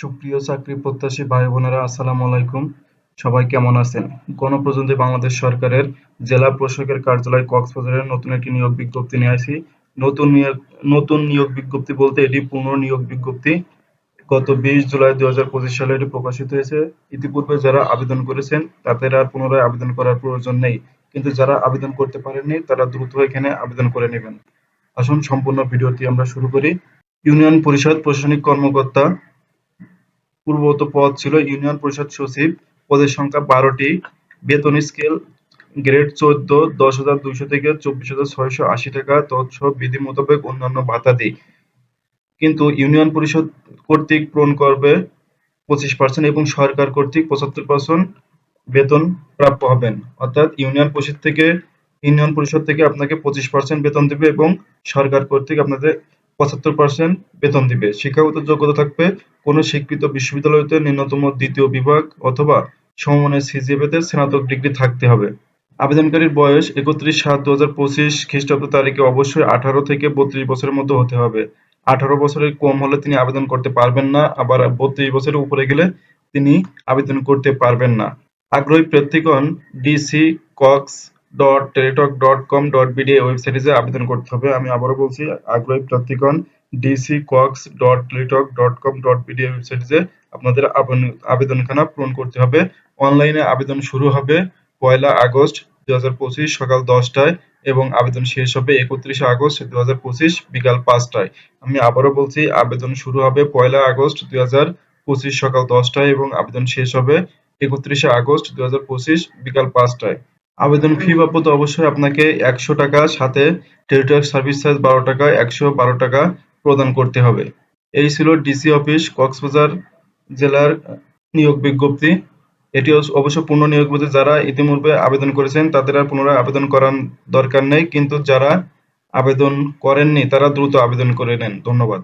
সুপ্রিয় চাকরি প্রত্যাশী ভাই বোনেরা, আসসালামু আলাইকুম। সবাই কেমন আছেন? গণপ্রজাতন্ত্রী বাংলাদেশ সরকারের জেলা প্রশাসকের কার্যালয় কক্সবাজারের নতুন একটি নিয়োগ বিজ্ঞপ্তি নিয়ে আসি। নতুন নিয়োগ নতুন নিয়োগ বিজ্ঞপ্তি বলতে এটি পুনর্নিয়োগ বিজ্ঞপ্তি। গত বিশ জুলাই দুই হাজার পঁচিশ সালে এটি প্রকাশিত হয়েছে। ইতিপূর্বে যারা আবেদন করেছেন, তাদের আর পুনরায় আবেদন করার প্রয়োজন নেই। কিন্তু যারা আবেদন করতে পারেননি, তারা দ্রুত এখানে আবেদন করে নেবেন। আসুন, সম্পূর্ণ ভিডিওটি আমরা শুরু করি। ইউনিয়ন পরিষদ প্রশাসনিক কর্মকর্তা পূর্ববর্তী পদ ছিল ইউনিয়ন পরিষদ সচিব, পদের সংখ্যা বারোটি। বেতন স্কেল গ্রেড চোদ্দ, দশ হাজার দুইশো থেকে চব্বিশ হাজার ছয়শো আশি টাকা তৎসহ বিধি মোতাবেক অন্যান্য ভাতাদি কিন্তু ইউনিয়ন পরিষদ কর্তৃক পূরণ করবে পঁচিশ পার্সেন্ট এবং সরকার কর্তৃক পঁচাত্তর পার্সেন্ট বেতন প্রাপ্য হবেন। অর্থাৎ ইউনিয়ন পরিষদ থেকে, ইউনিয়ন পরিষদ থেকে আপনাকে পঁচিশ পার্সেন্ট বেতন দিবে এবং সরকার কর্তৃক আপনাদের পঁচাত্তর পার্সেন্ট বেতন দিবে। শিক্ষাগত যোগ্যতা থাকবে কোনো স্বীকৃত বিশ্ববিদ্যালয় হতে ন্যূনতম দ্বিতীয় বিভাগ অথবা সমমানের সিজিপিএতে স্নাতক ডিগ্রি থাকতে হবে। আবেদনকারীর বয়স একত্রিশ সাত দু হাজার পঁচিশ খ্রিস্টাব্দ তারিখে অবশ্যই আঠারো থেকে বত্রিশ বছরের মধ্যে হতে হবে। আঠারো বছরের কম হলে তিনি আবেদন করতে পারবেন না, আবার বত্রিশ বছরের উপরে গেলে তিনি আবেদন করতে পারবেন না। আগ্রহী প্রার্থীগণ DC Cox dot Teletalk dot com dot BD ওয়েবসাইটে যে আবেদন করতে হবে, আমি আবারও বলছি, আগ্রহী প্রার্থীগণ DC Cox dot Teletalk dot com dot BD ওয়েবসাইটে যে আপনাদের আবেদনখানা পূরণ করতে হবে। অনলাইনে আবেদন শুরু হবে পয়লা আগস্ট দু হাজার পঁচিশ সকাল দশটায় এবং আবেদন শেষ হবে একত্রিশে আগস্ট দু হাজার পঁচিশ বিকাল পাঁচটায়। আমি আবারও বলছি, আবেদন শুরু হবে পয়লা আগস্ট দুই হাজার পঁচিশ সকাল দশটায় এবং আবেদন শেষ হবে একত্রিশে আগস্ট দু হাজার পঁচিশ বিকাল পাঁচটায়। আবেদন ফি বাবদ অবশ্যই আপনাকে একশো টাকা সাথে টেলিটক সার্ভিস চার্জ বারো টাকা, একশো বারো টাকা প্রদান করতে হবে। এই ছিল ডিসি অফিস কক্সবাজার জেলার নিয়োগ বিজ্ঞপ্তি। এটি অবশ্য পূর্ণ নিয়োগ যারা ইতিপূর্বে আবেদন করেছেন, তাদের আর পুনরায় আবেদন করার দরকার নেই। কিন্তু যারা আবেদন করেননি, তারা দ্রুত আবেদন করে নেন। ধন্যবাদ।